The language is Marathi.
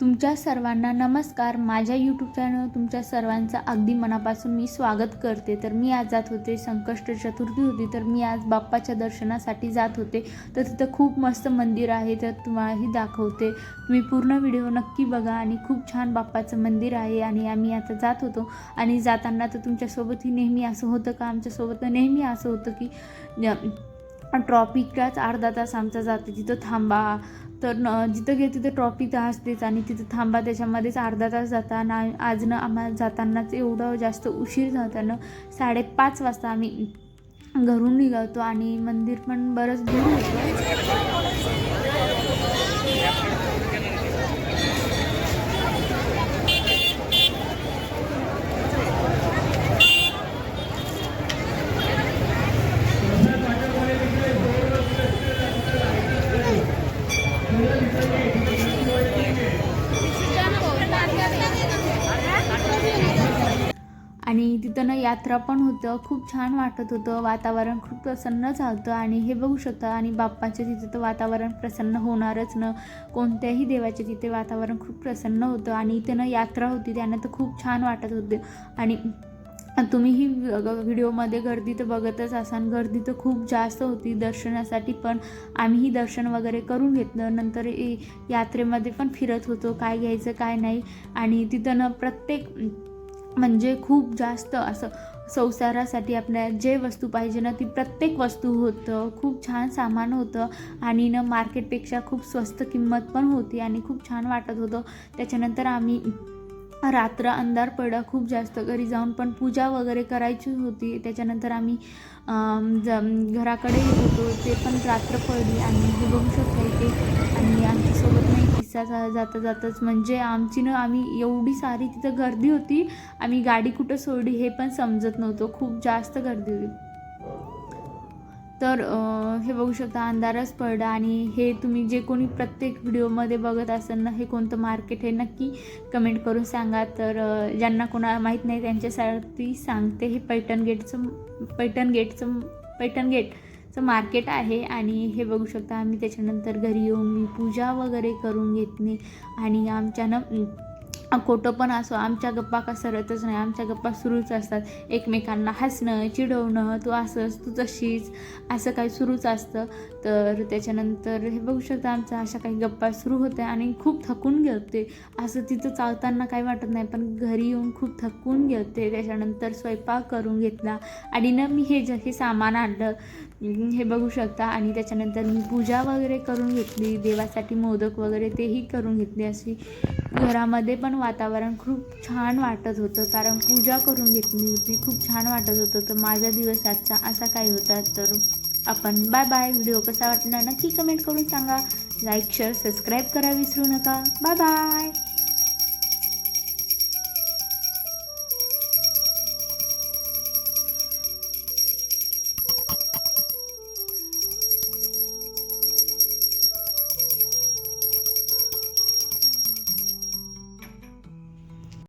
तुमच्या सर्वांना नमस्कार. माझ्या यूट्यूब चॅनल तुमच्या सर्वांचं अगदी मनापासून मी स्वागत करते. तर मी आज जात होते संकष्ट चतुर्थी होती. तर मी आज बाप्पाच्या दर्शनासाठी जात होते. तर तिथं खूप मस्त मंदिर आहे. तर तुम्हालाही दाखवते. तुम्ही पूर्ण व्हिडिओ नक्की बघा आणि खूप छान बाप्पाचं मंदिर आहे आणि आम्ही आता जात होतो. आणि जाताना तर तुमच्यासोबतही नेहमी असं होतं का? आमच्यासोबत तर नेहमी असं होतं की ट्रॉफिकच्याच अर्धा तास आमचा जाते. तिथं थांबा. तर न जिथं गेलं तिथं ट्रॉफी तर असतेच आणि तिथं थांबा त्याच्यामध्येच अर्धा तास जाता आणि आज ना आम्हाला जातानाच एवढं जास्त उशीर जाताना साडेपाच वाजता आम्ही घरून निघावतो आणि मंदिर पण बरंच दूर होतं. आणि तिथं ना यात्रा पण होतं. खूप छान वाटत होतं. वातावरण खूप प्रसन्न झालं आणि हे बघू शकता आणि बाप्पाच्या तिथं तर वातावरण प्रसन्न होणारच न. कोणत्याही देवाच्या तिथे वातावरण खूप प्रसन्न होतं आणि इथे ना यात्रा होती त्यानं तर खूप छान वाटत होते. आणि तुम्हीही व्हिडिओमध्ये गर्दी तर बघतच असाल. गर्दी तर खूप जास्त होती दर्शनासाठी पण आम्हीही दर्शन वगैरे करून घेतलं. नंतर यात्रेमध्ये पण फिरत होतो काय घ्यायचं काय नाही. आणि तिथं ना प्रत्येक म्हणजे खूप जास्त असं संसारासाठी आपल्या जे वस्तू पाहिजे ना ती प्रत्येक वस्तू होतं. खूप छान सामान होतं आणि ना मार्केटपेक्षा खूप स्वस्त किंमत पण होती आणि खूप छान वाटत होतं. त्याच्यानंतर आम्ही रात्र अंधार पडला. खूप जास्त घरी जाऊन पण पूजा वगैरे करायची होती. त्याच्यानंतर आम्ही ज घराकडे येत होतो. ते पण रात्र पडली आणि हे बघू शकता इथे आणि आमच्यासोबत किस्सा जाता जाताच. म्हणजे आमची ना आम्ही एवढी सारी तिथं गर्दी होती आम्ही गाडी कुठं सोडली हे पण समजत नव्हतं. खूप जास्त गर्दी होती. तर हे बघू शकता अंधारच पडला आणि हे तुम्ही जे कोणी प्रत्येक व्हिडिओमध्ये बघत असाल ना हे कोणतं मार्केट हे नक्की कमेंट करून सांगा. तर ज्यांना कोणाला माहीत नाही त्यांच्यासाठी सांगते हे पैठण गेटचं पैठण गेटचं पैठण तर मार्केट आहे आणि हे बघू शकता आम्ही त्याच्यानंतर घरी येऊन मी पूजा वगैरे करून घेतली. आणि आमच्यानं खोटं पण असो आमच्या गप्पा का सरतच नाही आमच्या गप्पा सुरूच असतात. एकमेकांना हसणं चिडवणं तू असंच तू तशीच असं काही सुरूच असतं. तर त्याच्यानंतर हे बघू शकता आमच्या अशा काही गप्पा सुरू होत्या आणि खूप थकून गेलते. असं तिथं चालताना काही वाटत नाही पण घरी येऊन खूप थकून गेलते. त्याच्यानंतर स्वयंपाक करून घेतला. आणि ना मी हे जे हे सामान आणलं हे बघू शकता. आणि त्याच्यानंतर मी पूजा वगैरे करून घेतली. देवासाठी मोदक वगैरे तेही करून घेतली. अशी घरामध्ये पण वातावरण खूप छान वाटत होतं. कारण पूजा करून घेतली होती. खूप छान वाटत होतं. तर माझा दिवस आजचा असा काय होता. तर आपण बाय बाय व्हिडिओ कसा वाटला नक्की कमेंट करून सांगा. लाईक शेअर सबस्क्राईब करा विसरू नका. Bye bye